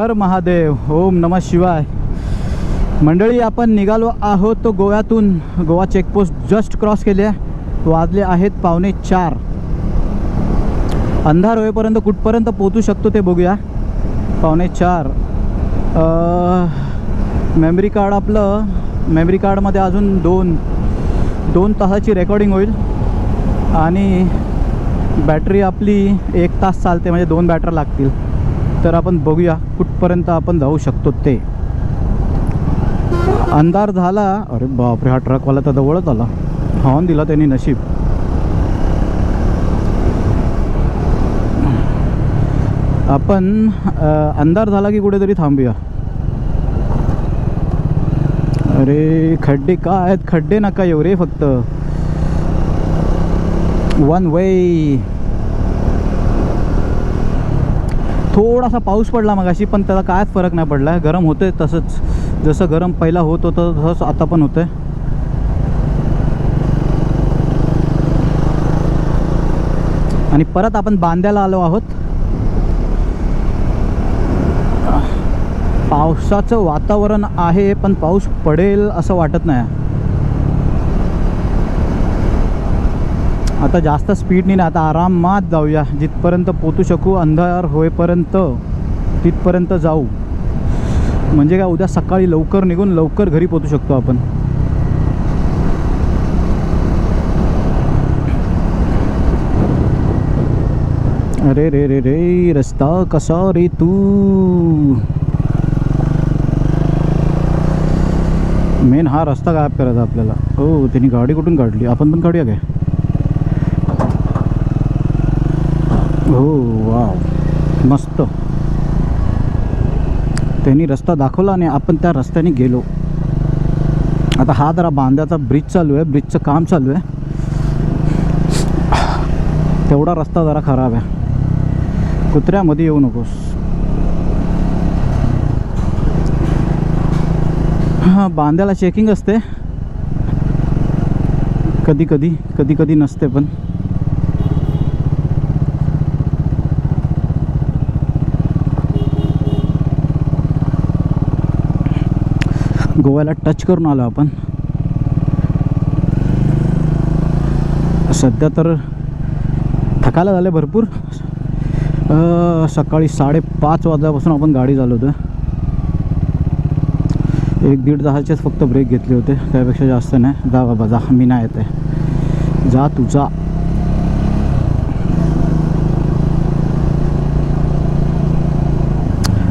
हर महादेव ओम नम शिवाय. मंडळी आपण निघालो आहोत तो गोव्यातून. गोवा चेकपोस्ट जस्ट क्रॉस केली आहे. वाजले आहेत पावणे चार. अंधार होईपर्यंत कुठपर्यंत पोचू शकतो ते बघूया. पावणे चार. मेमरी कार्ड आपलं मेमरी कार्डमध्ये अजून दोन दोन तासाची रेकॉर्डिंग होईल. आणि बॅटरी आपली एक तास चालते म्हणजे दोन बॅटर लागतील. तर आपण बघूया कुठपर्यंत आपण जाऊ शकतो ते. अंधार झाला. अरे बापरे हा ट्रकवाला तर जवळच आला. हॉर्न दिला त्यांनी नशीब. आपण अंधार झाला की कुठेतरी थांबूया. अरे खड्डे काय आहेत? खड्डे नका येऊ रे फक्त. वन वे थोडासा पाऊस पडला मगाशी पण त्याला कायच फरक नाही पडला. गरम होते तसंच. जसं गरम पहिला होत होतं तसंच आता पण होतंय. आणि परत आपण बांद्याला आलो आहोत. पावसाचं वातावरण आहे पण पाऊस पडेल असं वाटत नाही. आता जास्त स्पीडनी नाही आता आरामात जाऊया. जिथपर्यंत पोचू शकू अंधार होईपर्यंत तिथपर्यंत जाऊ. म्हणजे काय उद्या सकाळी लवकर निघून लवकर घरी पोचू शकतो आपण. अरे रे रे रे रस्ता कसा रे तू? मेन हा रस्ता गायब करायचा आपल्याला. हो त्यांनी गाडी कुठून काढली? आपण पण काढूया काय? हो वाव. मस्त. त्यांनी रस्ता दाखवला आणि आपण त्या रस्त्याने गेलो. आता हा जरा बांध्याचा ब्रिज चालू आहे. ब्रिजचं काम चालू आहे. तेवढा रस्ता जरा खराब आहे. कुत्र्यामध्ये येऊ नकोस. हां बांध्याला चेकिंग असते. कधी कधी कधी कधी नसते पण. गोव्याला टच करून आलो आपण. सध्या तर थकायला झालं भरपूर. सकाळी साडेपाच वाजल्यापासून आपण गाडी चालवतो एक दीड तासाचेच फक्त ब्रेक घेतले होते. त्यापेक्षा जास्त नाही. जा बाबा जा. मी नाही येते जा तुझा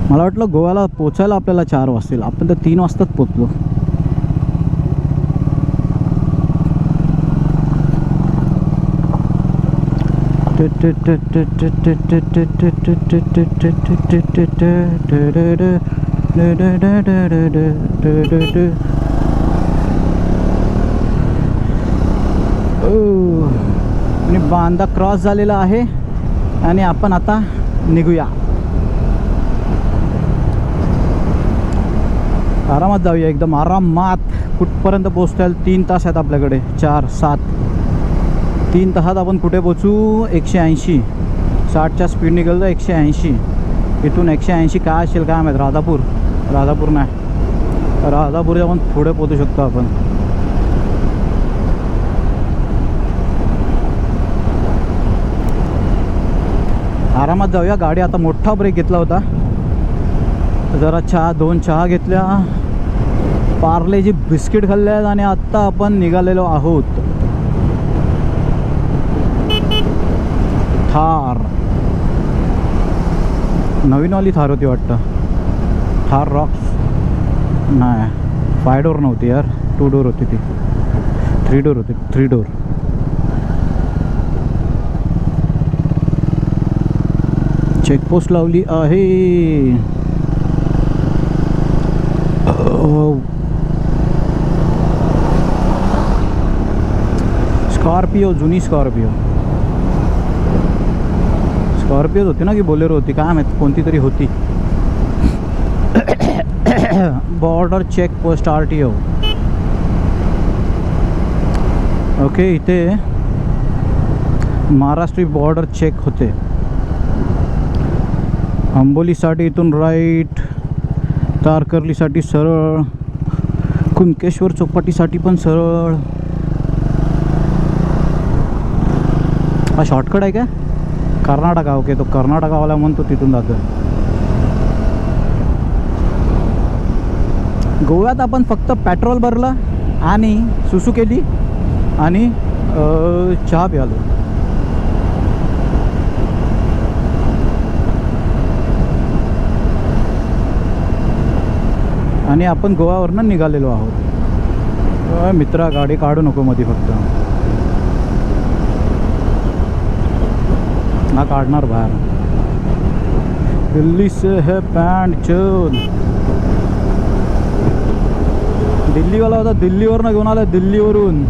मला वाटलं गोव्याला पोचायला आपल्याला चार वाजतील. आपण तर तीन वाजताच पोचलो. आणि बांदा क्रॉस झालेला आहे. आणि आपण आता निघूया. आरामात जाऊया. एकदम आरामात कुठपर्यंत पोचता येईल? तीन तास आहेत आपल्याकडे. चार सात. तीन तासात आपण कुठे पोचू एकशे ऐंशी. साठच्या स्पीड निघालं तर एकशे ऐंशी. इथून एकशे ऐंशी काय असेल काय माहीत? राधापूर. राधापूर नाही. राधापूर आपण पुढे पोचू शकतो आपण. आरामात जाऊया. गाडी आता मोठा ब्रेक घेतला होता. जरा चहा दोन चहा घेतल्या. पार्लेजी बिस्किट खाल्ले आहेत आणि आत्ता आपण निघालेलो आहोत. थार. नवीनवाली थार होती वाटतं. थार रॉक्स नाही फाय डोर नव्हती यार. टू डोर होती ती. थ्री डोर होती. थ्री डोर चेकपोस्ट लावली आहे. Oh, स्कॉर्पिओ जुनी स्कॉर्पिओ स्कॉर्पिओ होती ना की बोलेरो होती? काय माहीत कोणती तरी होती. Border check post R T O okay इथे महाराष्ट्री बॉर्डर चेक होते. आंबोलीसाठी इथून राईट तारकर्लीसाठी सरळ कुंकेश्वर चौपाटीसाठी पण सरळ. हा शॉर्टकट आहे का कर्नाटका ओके तो कर्नाटकावाला म्हणतो तिथून जातो गोव्यात आपण फक्त पेट्रोल भरलं आणि सुसू केली आणि चहा प्यालो. आणि आपण गोव्यावरनं निघालेलो आहोत. मित्रा गाडी काढू नको मध्ये फक्त. हा काढणार बाहेर. दिल्ली से है पॅन्ट चोन. दिल्लीवाला होता दिल्लीवरनं घेऊन आलाय दिल्लीवरून.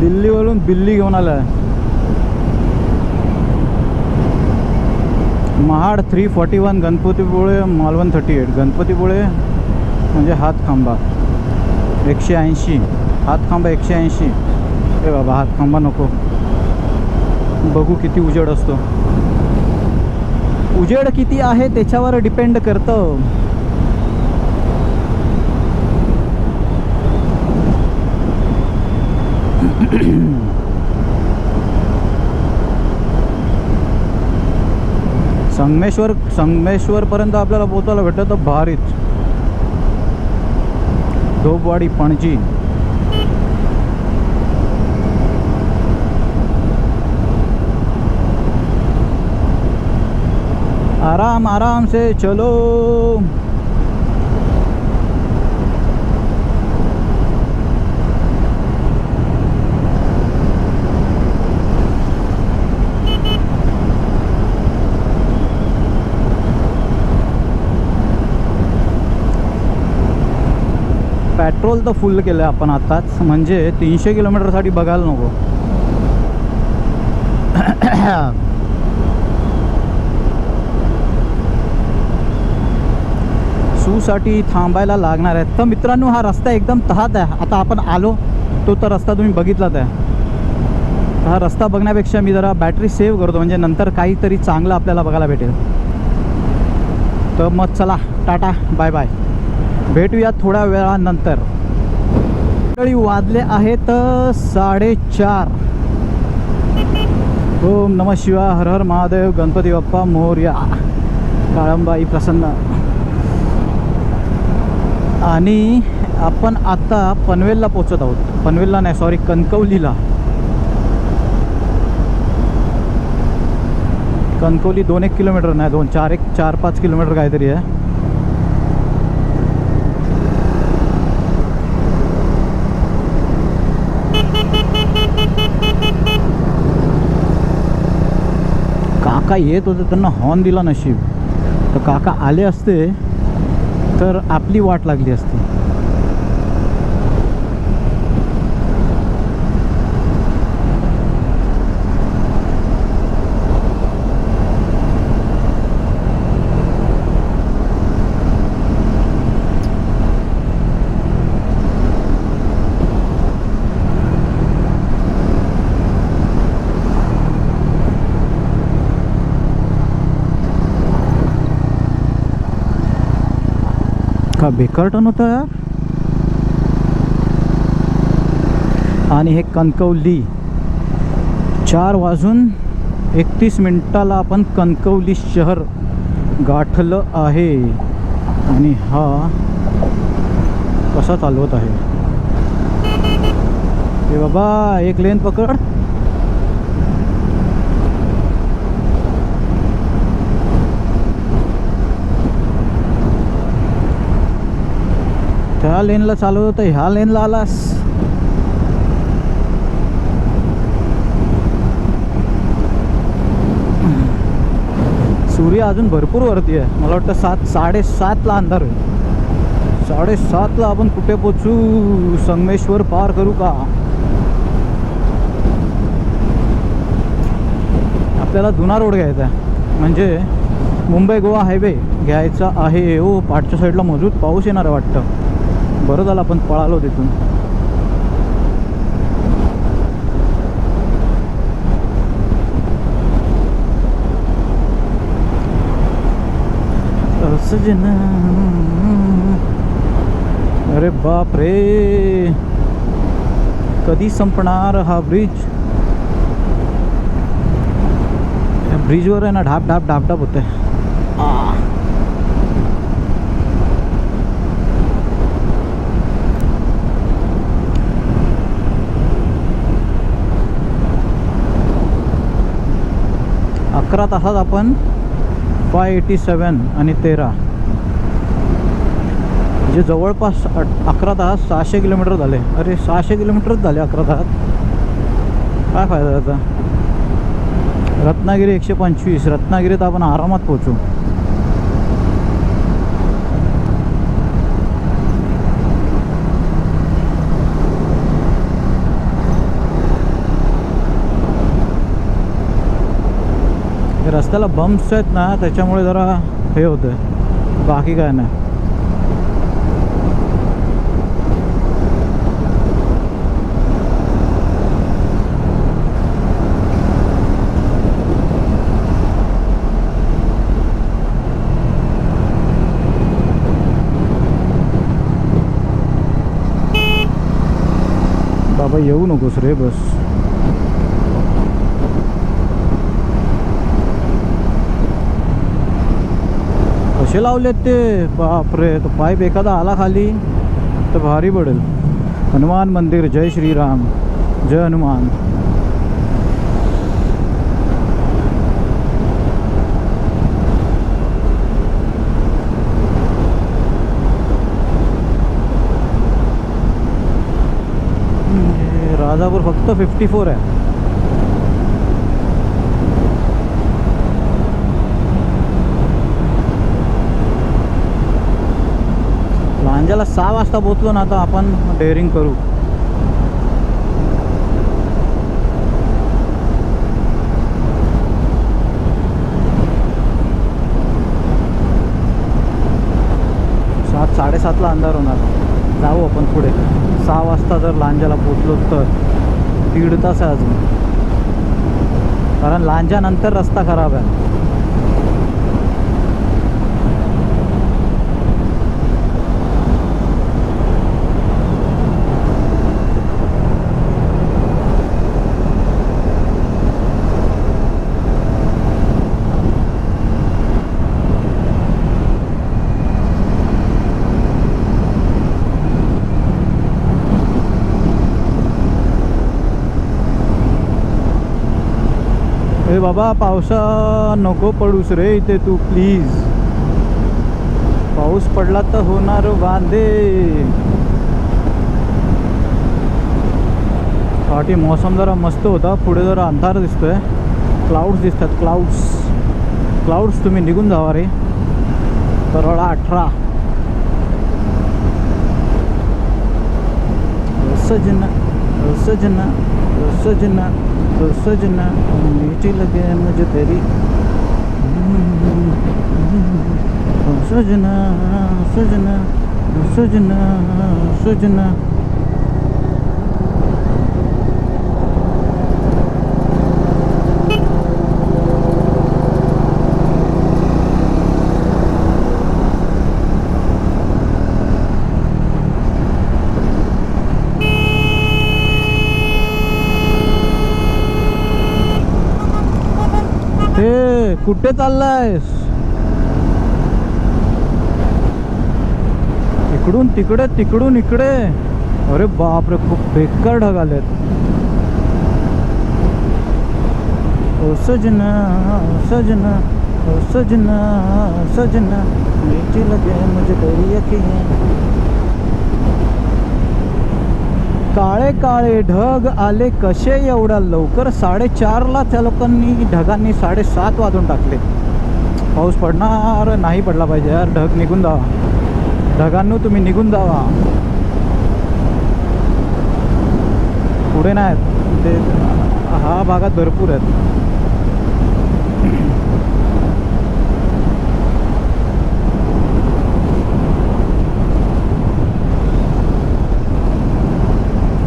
दिल्लीवरून दिल्ली घेऊन आलाय. Mahad three forty one Ganpatipule Malvan thirty eight Ganpatipule म्हणजे हातखांबा एकशे ऐंशी. हातखांबा एकशे ऐंशी. ए बाबा हातखांबा नको. बघू किती उजेड असतो. उजेड किती आहे त्याच्यावर डिपेंड करतं. संगमेश्वर संगमेश्वरपर्यंत आपल्याला पोचायला भेटलं तर भारीच. धोपवाडी पणजी. आराम आराम से चलो। पेट्रोल तर फुल केलं आहे आपण आताच. म्हणजे तीनशे किलोमीटरसाठी बघायला नको. शूसाठी थांबायला लागणार आहे तर मित्रांनो हा रस्ता एकदम तहात आहे. आता आपण आलो तो तर रस्ता तुम्ही बघितलाच आहे. हा रस्ता बघण्यापेक्षा मी जरा बॅटरी सेव्ह करतो म्हणजे नंतर काहीतरी चांगलं आपल्याला बघायला भेटेल. तर मग चला टाटा बाय बाय भेटूया थोड्या वेळानंतर. मंडळी वाजले आहेत साडेचार. ओम नम शिवा हर हर महादेव गणपती बाप्पा मोर्या. काळंबाई प्रसन्न. आणि आपण आता पनवेलला पोचत आहोत. पनवेलला नाही सॉरी कणकवलीला. कणकवली दोन एक किलोमीटर नाही दोन चार एक चार पाच किलोमीटर काहीतरी आहे. काका येत होते त्यांना हॉर्न दिला नशीब. तर काका आले असते तर आपली वाट लागली असती. का बेकार टन होता? यार आणि हे कणकवली. चार वाजून एकतीस मिनिटाला आपण कणकवली शहर गाठलं आहे. आणि हा कसा चालवत आहे? हे बाबा एक लेन पकड. त्या लेनला चालवत होतं ह्या लेनला आलास. सूर्य अजून भरपूर वरती आहे. मला वाटतं सात साडेसातला अंधार आहे साडेसातला आपण कुठे पोचू? संगमेश्वर पार करू का? आपल्याला जुना रोड घ्यायचा आहे. म्हणजे मुंबई गोवा हायवे घ्यायचा आहे. हो पाठच्या साईडला मजबूत पाऊस येणार आहे वाटतं. बरं झालं आपण पळालो तिथून. सजना बाप रे कधी संपणार हा ब्रिज ब्रिजवर आहे ना ढाप ढाप ढाप ढाप होते अकरा तासात आपण फाय एटी सेवन आणि तेरा. जे जवळपास अकरा तास सहाशे किलोमीटर झाले. अरे सहाशे किलोमीटरच झाले अकरा तासात काय फायदा त्याचा? रत्नागिरी एकशे पंचवीस. रत्नागिरीत आपण आरामात पोचू रस्त्याला बम्प्स आहेत ना त्याच्यामुळे जरा हे होतं बाकी काय नाही. बाबा येऊ नकोस रे बस. कसे लावलेत ते. बापरे तो पाईप एखादा आला खाली, तर भारी पडेल. हनुमान मंदिर, जय श्रीराम, जय हनुमान. राजापूर फक्त फिफ्टी फोर आहे. लांजाला सहा वाजता पोचलो ना आता आपण डेअरिंग करू. सात साडेसातला अंधार होणार. जाऊ आपण पुढे. सहा वाजता जर लांजाला पोचलो तर. दीड तास आहे अजून. कारण लांजानंतर रस्ता खराब आहे. बाबा पावसा नको पडूस रे इथे तू प्लीज पाऊस पडला तर होणार वांदे. पाठी मौसम जरा मस्त होता पुढे जरा अंधार दिसतोय. क्लाउड्स दिसतात क्लाउड्स क्लाउड्स तुम्ही निघून जावा रे. तरोळा अठरा. सजना सजना सजना तो सजना मीठी लगे मुझे तेरी सजना सजना सजना सजना कुठे चाललायस? इकडून तिकडे, तिकडून इकडे. अरे बापरे, खूप बेकार ढग आलेत. सजना सजना सजना सजना. मीठी लगे मुझे तेरी अखियाँ काळे काळे ढग आले कसे एवढ्या लवकर? साडेचारला त्या लोकांनी ढगांनी साडेसात वाजून टाकले. पाऊस पडणार नाही पडला पाहिजे यार ढग निघून जावा. ढगांनो तुम्ही निघून जावा. पुढे नाही आहेत ते हा भागात भरपूर आहेत.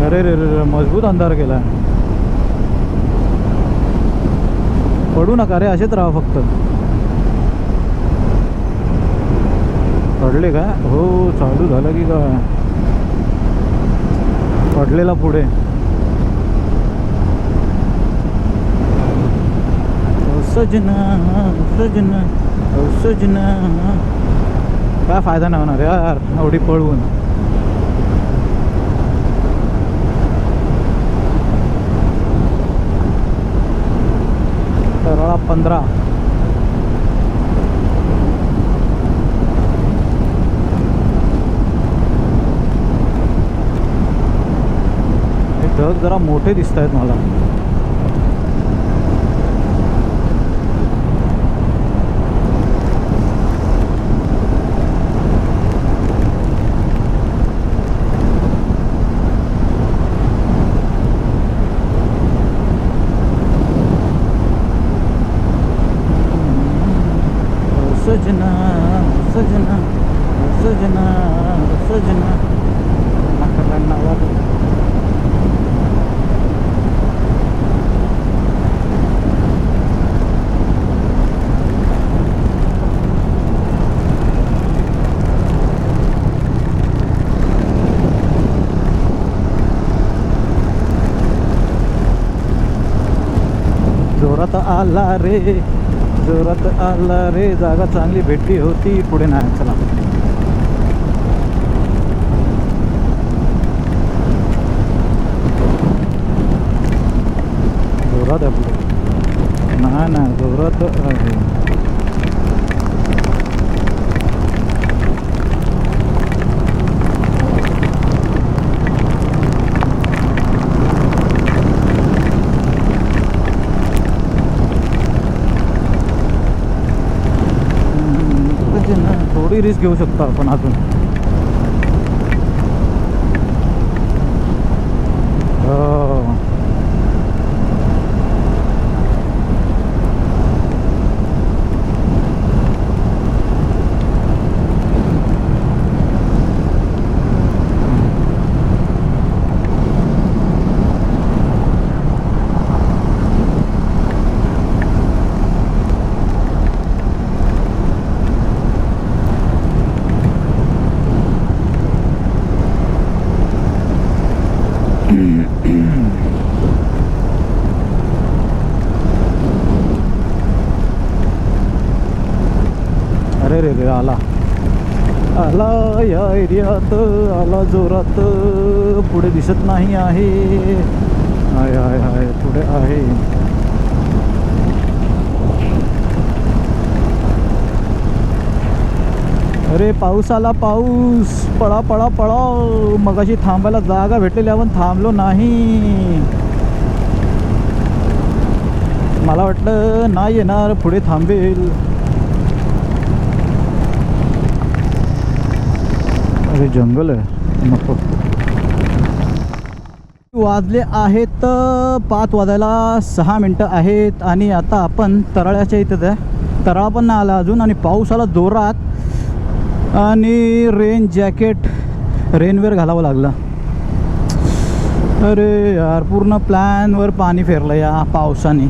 अरे रे रे रे मजबूत अंधार केला पडू नका रे असेच राहा फक्त. पडले का हो चालू झालं की का पडलेला पुढे. ओ सजना सजना सजना. काय फायदा नाही होणार यार एवढी पळवून तरळा पंधरा. हे ढग जरा मोठे दिसत आहेत मला. सजना सजना सजना सजना नावावर जोरात आला रे जोरात आला रे जागा चांगली भेटली होती. पुढे नाही चला. जोरात आहे पुढे. नाही नाही जोरात आहे हम्म, म्हणजे ना, थोडी रिस्क घेऊ शकतो आपण अजून हो. अरे रे रे आला आला या एरियात आला जोरात पुढे दिसत नाही आहे. हाय हाय हाय पुढे आहे. अरे पाऊस आला पाऊस. पळा पळा पळा. मगाशी थांबायला जागा भेटलेली आपण थांबलो नाही. मला वाटलं नाही येणार पुढे थांबेल. अरे जंगल आहे नको. वाजले आहेत पाच वाजायला सहा मिनटं आहेत आणि आता आपण तराळ्याच्या इथं आहे. तराळा पण नाही आला अजून आणि पाऊस आला जोरात. आणि रेन जॅकेट रेनवेअर घालावं लागलं. अरे यार पूर्ण प्लॅनवर पाणी फिरलं या पावसाने.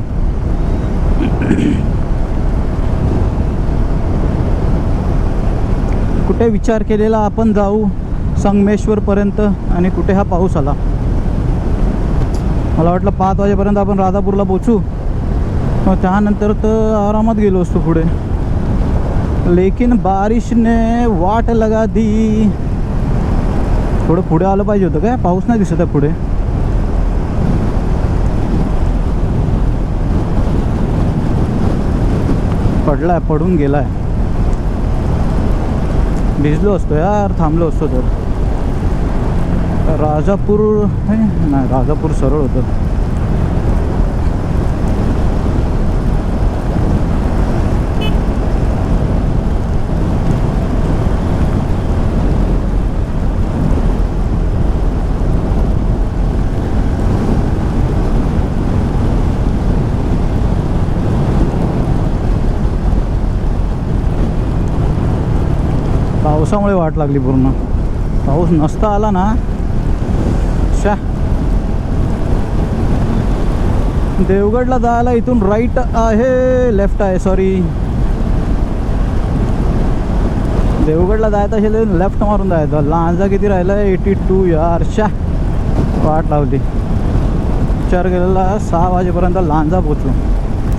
कुठे विचार केलेला आपण जाऊ संगमेश्वरपर्यंत आणि कुठे हा पाऊस आला. मला वाटलं पाच वाजेपर्यंत आपण राधापूरला पोचू मग त्यानंतर तर आरामात गेलो असतो पुढे. लेकिन बारिशने वाट लगा दी. थोडं पुढे आलं पाहिजे होतं काय? पाऊस नाही दिसत आहे पुढे. पडलाय पडून गेलाय. भिजलो असतो यार थांबलो असतो तर. राजापूर नाही राजापूर सरळ होतं. पावसामुळे वाट लागली पूर्ण. पाऊस नसता आला ना. शा देवगडला जायला इथून राईट आहे लेफ्ट आहे सॉरी देवगडला जायचं असेल लेफ्ट मारून जायचं. लांजा किती राहिला? एटी टू यार. शा वाट लावली विचार केलेला सहा वाजेपर्यंत लांजा पोचलो.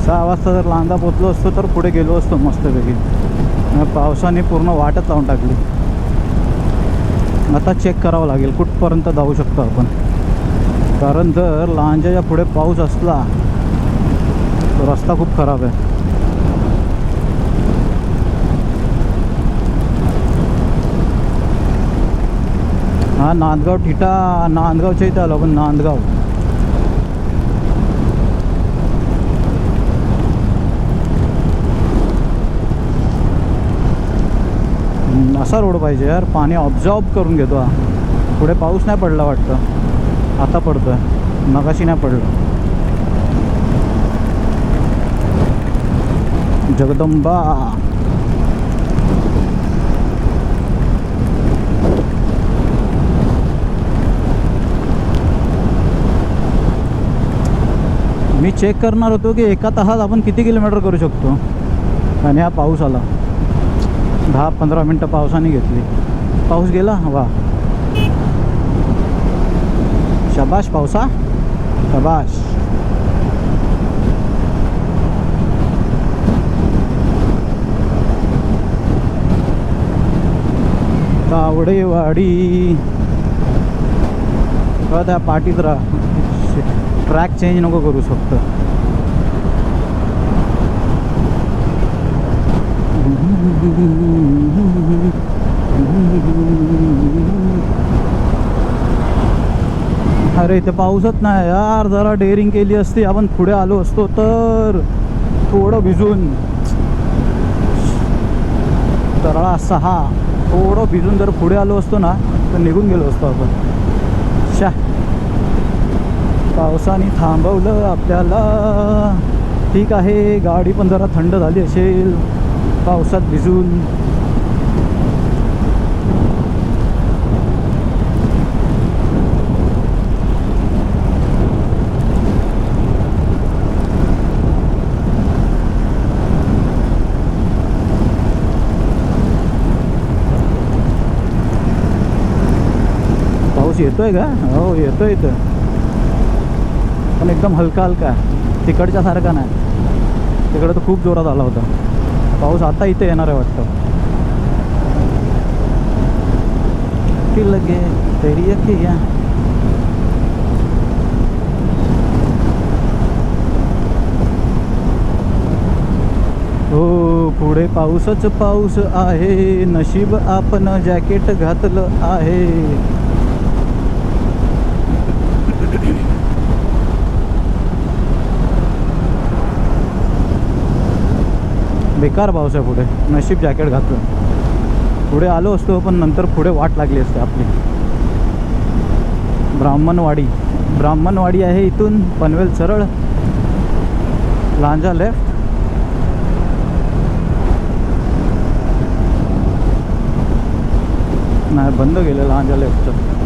सहा वाजता जर लांजा पोचलो असतो तर पुढे गेलो असतो मस्तपैकी. पावसाने पूर्ण वाटच लावून टाकली. आता चेक करावं लागेल कुठपर्यंत धावू शकतो आपण. कारण जर लांजाच्या पुढे पाऊस असला तर रस्ता खूप खराब आहे. हा नांदगाव ठिटा नांदगावच्या इथं आलो आपण नांदगाव. असा रोड पाहिजे यार. पाणी ऑब्झॉर्ब करून घेतो हा. पुढे पाऊस नाही पडला वाटतं. आता पडतोय. मगाशी नाही पडलं. जगदंबा. मी चेक करणार होतो की एका तासात आपण किती किलोमीटर करू शकतो? आणि हा पाऊस आला. दहा पंधरा मिनटं पावसाने घेतली. पाऊस गेला? वा. शबाश पावसा. शबाश. तावडेवाडी. त्या पाठीत राहा. ट्रॅक चेंज नको करू फक्त. अरे इथे पाऊसच नाही यार. जरा डेअरिंग केली असती. आपण पुढे आलो असतो तर थोडं भिजून. तरळा सहा. थोडं भिजून जर पुढे आलो असतो ना तर निघून गेलो असतो आपण. शा. पावसाने थांबवलं आपल्याला. ठीक आहे गाडी पण जरा थंड झाली असेल. पावसात भिजून. पाऊस येतोय का? हो येतोय इथं. पण एकदम हलका हलका. तिकडच्या सारखा नाही. तिकडं तर खूप जोरात आला होता. पाऊस आता इथे येणार आहे वाटतं. की लगे येते घ्या हो पुढे पाऊसच पाऊस आहे. नशीब आपण जॅकेट घातलं आहे. बेकार पाऊस आहे पुढे. नशीब जॅकेट घातलं. पुढे आलो असतो पण नंतर पुढे वाट लागली असते आपली. ब्राह्मणवाडी. ब्राह्मणवाडी आहे इथून पनवेल सरळ. लांजा लेफ्ट नाही बंद केलं लांजा लेफ्टचं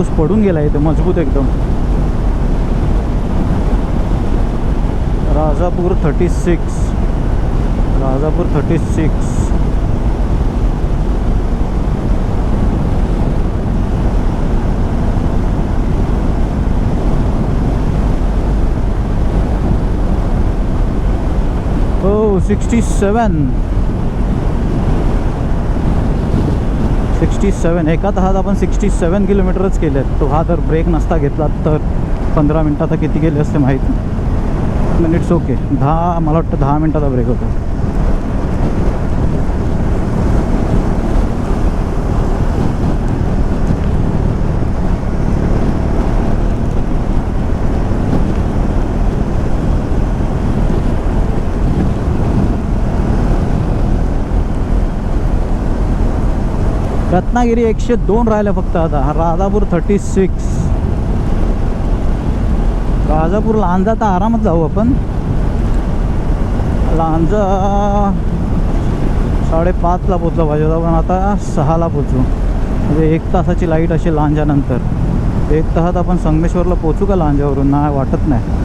पाऊस पडून गेला इथे मजबूत एकदम. Rajapur thirty six Rajapur thirty six हो सिक्स्टी सेवन सिक्स्टी सेवन एका तासात आपण सिक्स्टी सेवन किलोमीटरच केले तो हा जर ब्रेक नसता घेतला तर पंधरा मिनटाचा किती गेले असते माहीत? नाही मिनिट्स ओके दहा मला वाटतं दहा मिनटाचा ब्रेक होता. रत्नागिरी एकशे दोन राहिल्या फक्त आता. राधापूर राजापूर थर्टी सिक्स राजापूर लांजा तर आरामात जाऊ आपण. लांजा साडेपाचला पोचलं पाहिजे होता पण आता सहाला पोचू म्हणजे एक तासाची लाइट असेल लांजानंतर एक तासात आपण संगमेश्वरला पोचू का लांजावरून? नाही वाटत नाही.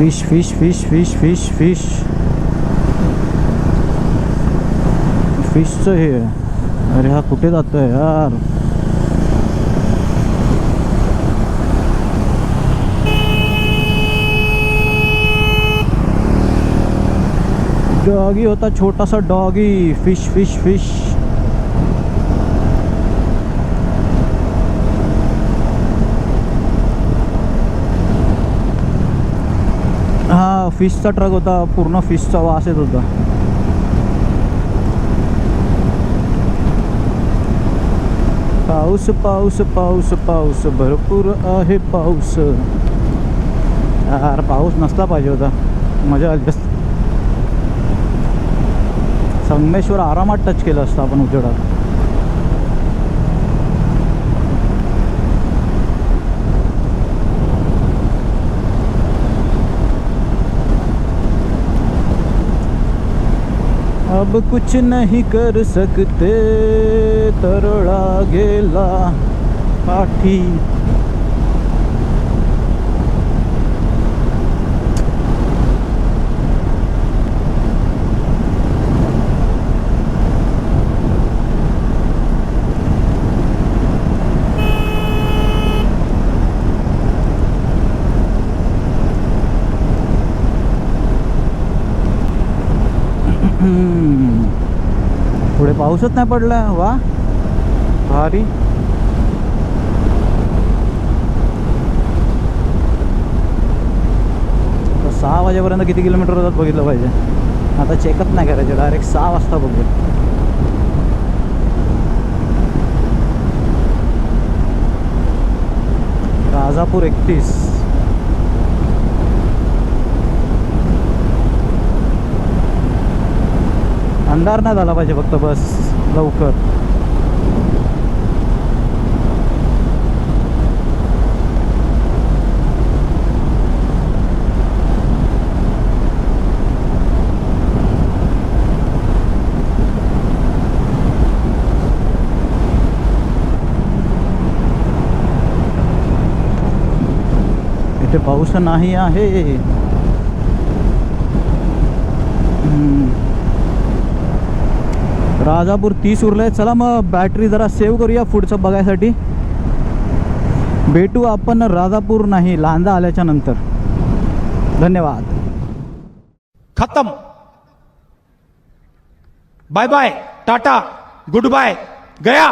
Fish, fish, fish, fish, fish, fish. fish फिशचं हे अरे हा कुठे जातोय यार डॉगी होता छोटा सा डॉगी फ़िश फ़िश फ़िश फिशचा ट्रक होता पूर्ण फिशचा वास येत होता. पाऊस पाऊस पाऊस पाऊस भरपूर आहे पाऊस. यार पाऊस नसला पाहिजे होता. मजा आली संगमेश्वर आरामात टच केलं असतं आपण उजेडात. अब कुछ नहीं कर सकते तरळा गेला पाठी पाऊसच नाही पडला. वा. भारी. सहा वाजेपर्यंत किती किलोमीटर होतात बघितलं पाहिजे. आता चेकअप नाही करायचे डायरेक्ट सहा वाजता बघू राजापूर एकतीस. अंधार नाही झाला पाहिजे फक्त बस लवकर. इथे पाऊस नाही आहे. राजापूर तीस उरले चला मग बॅटरी जरा सेव्ह करूया पुढचं बघायसाठी. भेटू आपण राजापूर नाही लांजा आल्याच्यानंतर. धन्यवाद. खतम. Bye bye tata good bye गया.